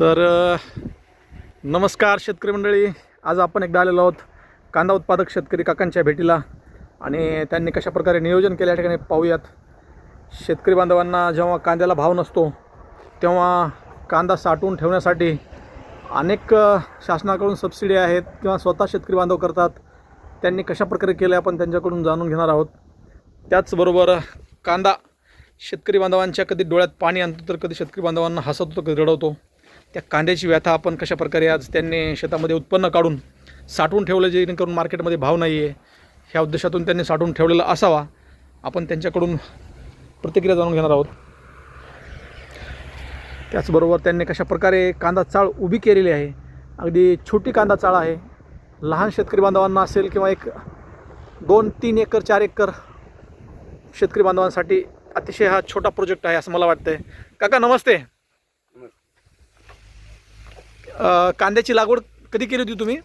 तर नमस्कार शेतकरी मंडळी. आज आपण एकदा आलेलो आहोत कांदा उत्पादक शेतकरी काकांच्या भेटीला आणि त्यांनी कशा प्रकारे नियोजन केलं या ठिकाणी पाहूयात. शेतकरी बांधवांना जेव्हा कांद्याला भाव नसतो तेव्हा कांदा साठवून ठेवण्यासाठी अनेक शासनाकडून सबसिडी आहेत किंवा स्वतः शेतकरी बांधव करतात. त्यांनी कशा प्रकारे केलं आपण त्यांच्याकडून जाणून घेणार आहोत. त्याचबरोबर कांदा शेतकरी बांधवांच्या कधी डोळ्यात पाणी आणतो तर कधी शेतकरी बांधवांना हसवतो तर कधी रडवतो. त्या कांद्याची व्यथा आपण कशा प्रकारे आज त्यांनी शेतामध्ये उत्पन्न काढून साठवून ठेवलं जेणेकरून मार्केटमध्ये भाव नाही आहे ह्या उद्देशातून त्यांनी साठवून ठेवलेला असावा आपण त्यांच्याकडून प्रतिक्रिया जाणून घेणार आहोत. त्याचबरोबर त्यांनी कशा प्रकारे कांदा चाळ उभी केलेली आहे अगदी छोटी कांदा चाळ आहे लहान शेतकरी बांधवांना असेल किंवा एक दोन तीन एकर चार एकर शेतकरी बांधवांसाठी अतिशय हा छोटा प्रोजेक्ट आहे असं मला वाटतं आहे काका नमस्ते. अ, कांद्याची लागवड कधी केली होती तुम्ही?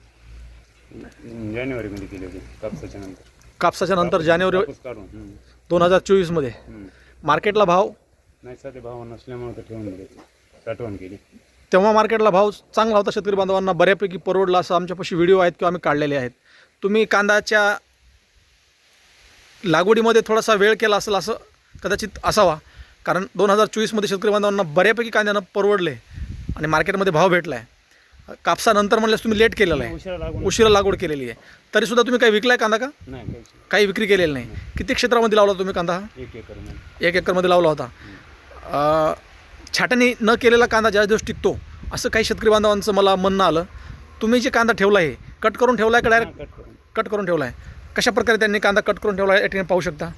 जानेवारीमध्ये केली होती कापसाच्या नंतर. कापसाच्या नंतर जानेवारी कापूस काढून हम्म. दोन हजार चोवीसमध्ये. हम्म. मार्केटला भाव? नाही सध्या भाव नसल्यामुळे तर ठेवून दिले. साठवण केली. तेव्हा मार्केटला भाव चांगला होता शेतकरी बांधवांना बऱ्यापैकी परवडला असं आमच्यापाशी व्हिडिओ आहेत किंवा आम्ही काढलेले आहेत. तुम्ही कांद्याच्या लागवडीमध्ये थोडासा वेळ केला असेल असं कदाचित असावा. कारण दोन हजार चोवीसमध्ये शेतकरी बांधवांना बऱ्यापैकी कांद्यानं परवडले आणि मार्केटमध्ये भाव भेटला आहे कापसानंतर म्हणल्यास तुम्ही लेट केलेला आहे. उशिरा लागवड केलेली आहे. तरीसुद्धा तुम्ही काही विकलाय कांदा का? नाही काहीच नाही. काही विक्री केलेली नाही. किती क्षेत्रामध्ये लावला तुम्ही कांदा हा? एक एकरमध्ये. एक एकरमध्ये लावला होता. अ, छाटणी न केलेला कांदा ज्या दिवस टिकतो असं काही शेतकरी बांधवांचं मला म्हणणं आलं. तुम्ही जे कांदा ठेवला आहे कट करून ठेवला आहे का डायरेक्ट कट करून. कट करून ठेवला आहे कशा प्रकारे त्यांनी कांदा कट करून ठेवला आहे या ठिकाणी पाहू शकता?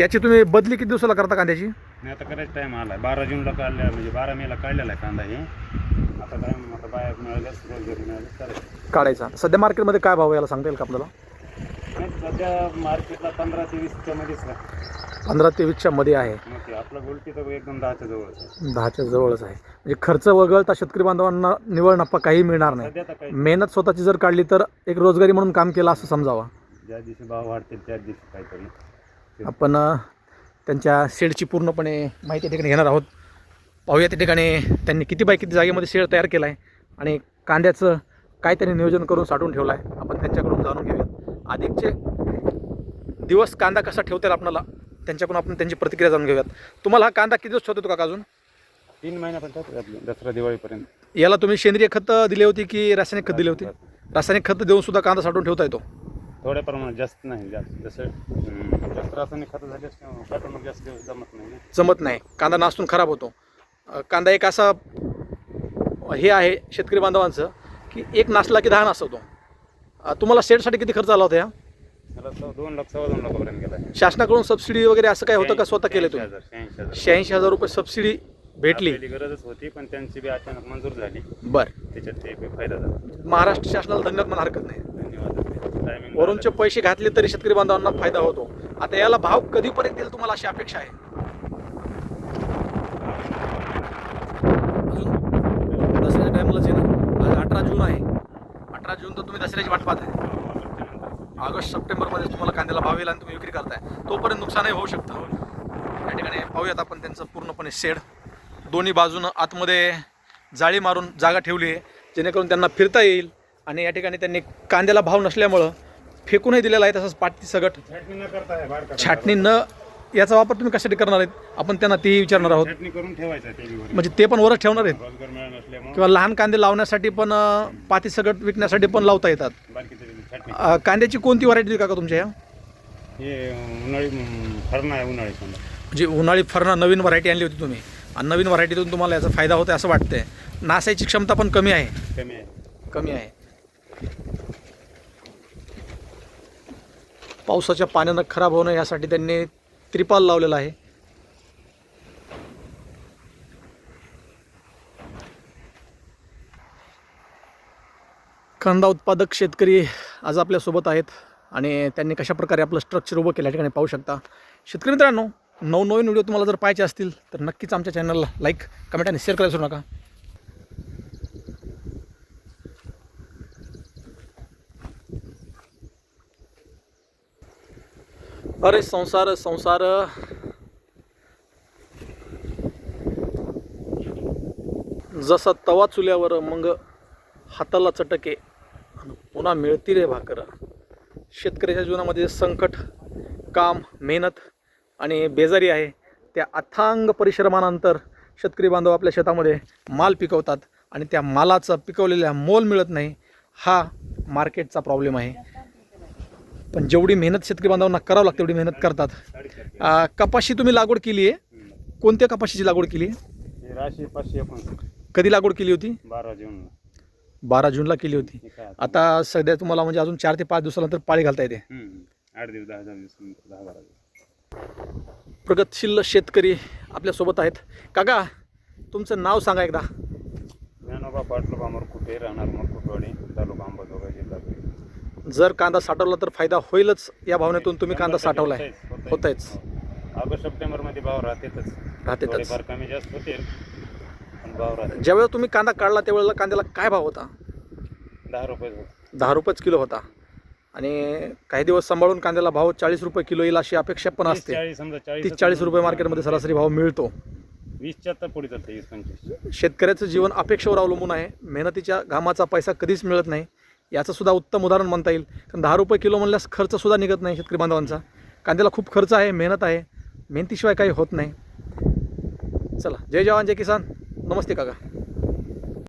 याची तुम्ही बदली किती दिवसाला करता कांद्याची? नाही आता करायचं टाइम आला बारा जूनला काढल्या म्हणजे बारा मेला काढलेला आहे कांदा हे. आता टाइम आता बाया मिळाल्यास रोजगारी मिळाल्यास करायचं काढायचा. सध्या मार्केटमध्ये काय भाव आहे याला सांगता येईल का आपल्याला? नाही, सध्या मार्केटला पंधरा ते वीसच्या मध्येच आहे. पंधरा ते वीसच्या मध्ये आहे. मग ते आपलं गोल्टी तर एकदम दहाच्या जवळच आहे. दहाच्या जवळच आहे. म्हणजे खर्च वगळता शेतकरी बांधवांना निवळ नफा काही मिळणार नाही. सध्या तर काही मेहनत स्वतःची जर काढली तर एक रोजगारी म्हणून काम केलं असं समजावा. ज्या दिवशी भाव वाढतील त्याच दिवशी काहीतरी. आपण त्यांच्या शेडची पूर्णपणे माहिती या ठिकाणी घेणार आहोत. पाहूया त्या ठिकाणी त्यांनी किती बाय किती जागेमध्ये शेड तयार केला आहे आणि कांद्याचं काय त्यांनी नियोजन करून साठवून ठेवलं आहे आपण त्यांच्याकडून जाणून घेऊयात. अधिकचे दिवस कांदा कसा ठेवता येईल आपल्याला त्यांच्याकडून आपण त्यांची प्रतिक्रिया जाणून घेऊयात. तुम्हाला हा कांदा किती दिवस ठेवतो काका अजून? तीन महिन्यापर्यंत दसरा दिवाळीपर्यंत. याला तुम्ही सेंद्रिय खत दिली होती की रासायनिक खत दिली होती? रासायनिक खत. देऊन सुद्धा कांदा साठवून ठेवता येतो थोड्या प्रमाणात जास्त नाही जास्त. जसं जास्त रासायनिक खतं काढून जास्त जमत नाही ना. जमत नाही. कांदा नासून खराब होतो. अ, कांदा एक असा हे आहे शेतकरी बांधवांचं की एक नासला की दहा नासवतो अ, तुम्हाला सेटसाठी किती खर्च आला होता या? सव्वा- दोन लाख सव्वा दोन लाखापर्यंत गेला. शासनाकडून सबसिडी वगैरे असं काय होतं का स्वतः केले तुम्ही? शहाऐंशी हजार शहाऐंशी हजार. रुपये सबसिडी भेटली. आपल्याला गरजच होती पण त्यांची बी अचानक मंजूर झाली. बरं. त्याच्यात ते बी फायदा झाला. महाराष्ट्र शासनाला धन्यवाद म्हणा हरकत नाही. धन्यवाद. टायमिंग वरूनचे पैसे घातले तरी शेतकरी बांधवांना फायदा होतो. आता याला भाव कधीपर्यंत येईल तुम्हाला अशी अपेक्षा आहे? अजून? दसऱ्याच्या टायमालाच आहे ना आज अठरा जून आहे. अठरा जून तर तुम्ही दसऱ्याची वाट पाहताय. ऑगस्ट सप्टेंबरमध्ये तुम्हाला कांद्याला भाव येईल आणि तुम्ही विक्री करताय. तोपर्यंत नुकसानही होऊ शकतं. या ठिकाणी पाहूयात आपण त्यांचं पूर्णपणे शेड. दोन्ही बाजूनं आतमध्ये जाळी मारून जागा ठेवली आहे. जेणेकरून त्यांना फिरता येईल. आणि या ठिकाणी त्यांनी कांद्याला भाव नसल्यामुळं फेकूनही दिलेला आहे तसंच पाटी सगट. छाटणी न करता. छाटणी याचा वापर तुम्ही कशासाठी करणार आहेत? आपण त्यांना तेही विचारणार आहोत. करून ठेवायचं. म्हणजे ते पण वरच ठेवणार आहेत? किंवा लहान कांदे लावण्यासाठी पण पाती सगट विकण्यासाठी पण लावता येतात. कांद्याची कोणती व्हरायटी का तुमच्या या? उन्हाळी हम्म, फरणा आहे उन्हाळी समजा म्हणजे उन्हाळी फरणा नवीन व्हरायटी आणली होती तुम्ही. आणि नवीन व्हरायटीतून तुम्हाला याचा फायदा होतो असं वाटतंय. नासायची क्षमता पण कमी आहे. कमी आहे. कमी आहे. पावसाच्या पाण्यानं खराब होणं यासाठी त्यांनी त्रिपाल लावलेला आहे. कांदा उत्पादक शेतकरी आज आपल्यासोबत आहेत आणि त्यांनी कशाप्रकारे आपलं स्ट्रक्चर उभं केलं या ठिकाणी पाहू शकता. शेतकरी मित्रांनो नवनवीन व्हिडिओ तुम्हाला जर पाहायचे असतील तर नक्कीच आमच्या चॅनलला लाईक कमेंट आणि शेअर करायला विसरू नका. अरे संसार संसार. जसा तवा चुल्यावर मग हाताला चटके आणि पुन्हा मिळती रे भाकर. शेतकऱ्याच्या जीवनामध्ये संकट काम मेहनत आणि बेजारी आहे. त्या अथांग परिश्रमानंतर शेतकरी बांधव आपल्या शेतामध्ये माल पिकवतात आणि त्या मालाचं पिकवलेल्या मोल मिळत नाही. हा मार्केटचा प्रॉब्लेम आहे. पण जेवढी मेहनत शेतकरी बांधवांना करावं लागते तेवढी मेहनत करतात. कपाशी तुम्ही लागवड केली आहे. कोणत्या कपाशीची लागवड केली आहे? पाचशे कधी लागवड केली होती? बारा जून बारा जूनला केली होती. आता? सध्या तुम्हाला म्हणजे अजून चार ते पाच दिवसानंतर पाळी घालता येते. हम्म. आठ दिवस दहा दहा दिवस नंतर, दहा बारा दिवस. प्रगतशील शेतकरी आपल्यासोबत आहेत. काका तुमचं नाव सांगा एकदा. ज्ञानोबा पाटलो बामर कुठे राहणार मरकुटवाडी तालुका अंबाजोगाई जिल्हा. जर कांदा साठवला तर फायदा होईलच या भावनेतून तुम्ही कांदा शंभर टक्के साठवलाय. होतंयच, होतंयच. होतंयच. हो. ऑगस्ट सप्टेंबरमध्ये भाव राहतेच राहतेच कमी जास्त राहते ज्यावेळेला तुम्ही कांदा काढला त्यावेळेला कांद्याला काय भाव होता? दहा रुपये होते दहा रुपयेच किलो होता. आणि काही दिवस सांभाळून कांद्याला भाव चाळीस रुपये किलो येईल अशी अपेक्षा पण असते. तीस चाळीस रुपये मार्केटमध्ये सरासरी भाव मिळतो. वीसच्या तर पुढे चालते वीस पंचवीस. शेतकऱ्याचं जीवन अपेक्षेवर अवलंबून आहे. मेहनतीच्या घामाचा पैसा कधीच मिळत नाही. याचं सुद्धा उत्तम उदाहरण म्हणता येईल. कारण दहा रुपये किलो म्हणल्यास खर्चसुद्धा निघत नाही शेतकरी बांधवांचा. कांद्याला खूप खर्च आहे मेहनत आहे. मेहनतीशिवाय काही होत नाही. चला जय जवान जय किसान. नमस्ते काका.